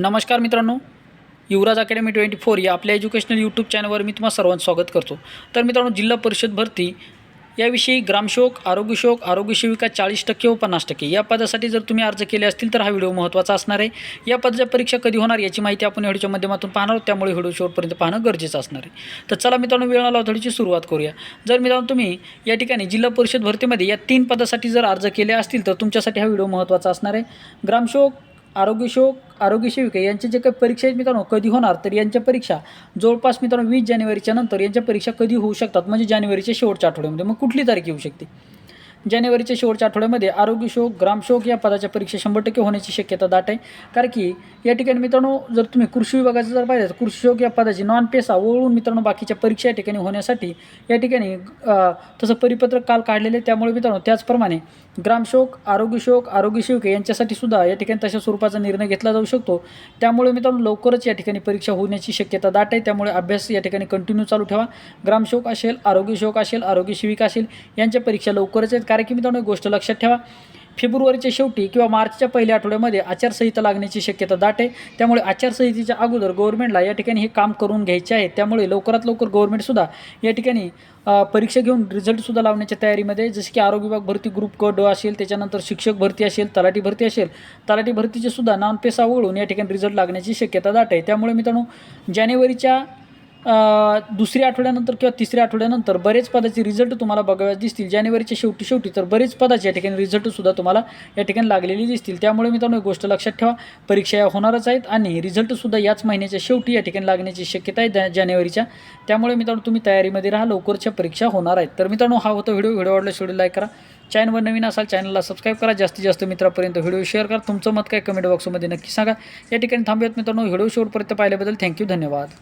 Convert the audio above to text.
नमस्कार मित्रांनो. युवराज academy twenty four या आपल्या एज्युकेशनल यूट्यूब चॅनलवर मी तुम्हाला सर्वांचं स्वागत करतो. तर मित्रांनो जिल्हा परिषद भरती याविषयी ग्रामशोक आरोग्यशोक आरोग्यसेविका चाळीस टक्के व पन्नास टक्के या पदासाठी जर तुम्ही अर्ज केले असतील तर हा व्हिडिओ महत्त्वाचा असणार आहे. या पदाच्या परीक्षा कधी होणार याची माहिती आपण व्हिडिओच्या माध्यमातून पाहणार आहोत. त्यामुळे व्हिडिओ शेवटपर्यंत पाहणं गरजेचं असणार आहे. तर चला मित्रांनो वेळ आला थोडीची सुरुवात करूया. जर मित्रांनो तुम्ही या ठिकाणी जिल्हा परिषद भरतीमध्ये या तीन पदासाठी जर अर्ज केले असतील तर तुमच्यासाठी हा व्हिडिओ महत्त्वाचा असणार आहे. ग्रामशोक आरोग्य आरोग्यसेविका यांच्या यांचे जे काही परीक्षा आहेत मित्रांनो कधी होणार तर यांच्या परीक्षा. जवळपास मित्रांनो वीस जानेवारीच्या नंतर यांच्या परीक्षा कधी होऊ शकतात? म्हणजे जानेवारीच्या शेवटच्या आठवड्यामध्ये. मग कुठली तारीख येऊ शकते? जानेवारीच्या शेवटच्या आठवड्यामध्ये आरोग्य शोक ग्रामशोक या पदाच्या परीक्षा शंभर टक्के होण्याची शक्यता दाट आहे. कारण की या ठिकाणी मित्रांनो जर तुम्ही कृषी विभागाचं जर पाहिलं तर कृषी शोक या पदाची नॉन पेसा वळून मित्रांनो बाकीच्या परीक्षा या ठिकाणी होण्यासाठी या ठिकाणी तसं परिपत्रक काल काढलेले आहे. त्यामुळे मित्रांनो त्याचप्रमाणे ग्रामशोक आरोग्य शोक आरोग्य यांच्यासाठी सुद्धा या ठिकाणी तशा स्वरूपाचा निर्णय घेतला जाऊ शकतो. त्यामुळे मित्रांनो लवकरच या ठिकाणी परीक्षा होण्याची शक्यता दाट आहे. त्यामुळे अभ्यास या ठिकाणी कंटिन्यू चालू ठेवा. ग्रामशोक असेल आरोग्य शोक असेल आरोग्यसेविका असेल यांच्या परीक्षा लवकरच आहेत. कारण की मित्रांनो गोष्ट लक्षात ठेवा. फेब्रुवारीच्या शेवटी किंवा मार्चच्या पहिल्या आठवड्यामध्ये आचारसंहिता लागण्याची शक्यता दाट आहे. त्यामुळे आचारसंहितेच्या अगोदर गव्हर्नमेंटला या ठिकाणी हे काम करून घ्यायचे आहे. त्यामुळे लवकरात लवकर गव्हर्नमेंटसुद्धा या ठिकाणी परीक्षा घेऊन रिझल्टसुद्धा लावण्याच्या तयारीमध्ये जसे की आरोग्य विभाग भरती ग्रुप क ड असेल त्याच्यानंतर शिक्षक भरती असेल तलाठी भरती असेल तलाठी भरतीचे सुद्धा नॉनपेसा वळून या ठिकाणी रिझल्ट लागण्याची शक्यता दाट आहे. त्यामुळे मित्रांनो जानेवारीच्या दुसऱ्या आठवड्यानंतर किंवा तिसऱ्या आठवड्यानंतर बरेच पदाचे रिझल्ट तुम्हाला बघाव्यास दिसतील. जानेवारीच्या शेवटी शेवटी तर बरेच पदाचे या ठिकाणी रिझल्टसुद्धा तुम्हाला या ठिकाणी लागलेली दिसतील. त्यामुळे मित्रांनो एक गोष्ट लक्षात ठेवा परीक्षा या होणारच आहेत आणि रिझल्टसुद्धा याच महिन्याच्या शेवटी या ठिकाणी लागण्याची शक्यता आहे जानेवारीच्या. त्यामुळे मित्रांनो तुम्ही तयारीमध्ये राहा लवकरच्या परीक्षा होणार आहेत. तर मित्रांनो हा होता व्हिडिओ. व्हिडिओ आवडला शेवटी लाईक करा. चॅनलवर नवीन असाल चॅनलला सबस्क्राईब करा. जास्तीत जास्त मित्रापर्यंत व्हिडिओ शेअर करा. तुमचं मत काय कमेंट बॉक्समध्ये नक्की सांगा. या ठिकाणी थांबूयात मित्रांनो. व्हिडिओ शेवटपर्यंत पाहिल्याबद्दल थँक्यू धन्यवाद.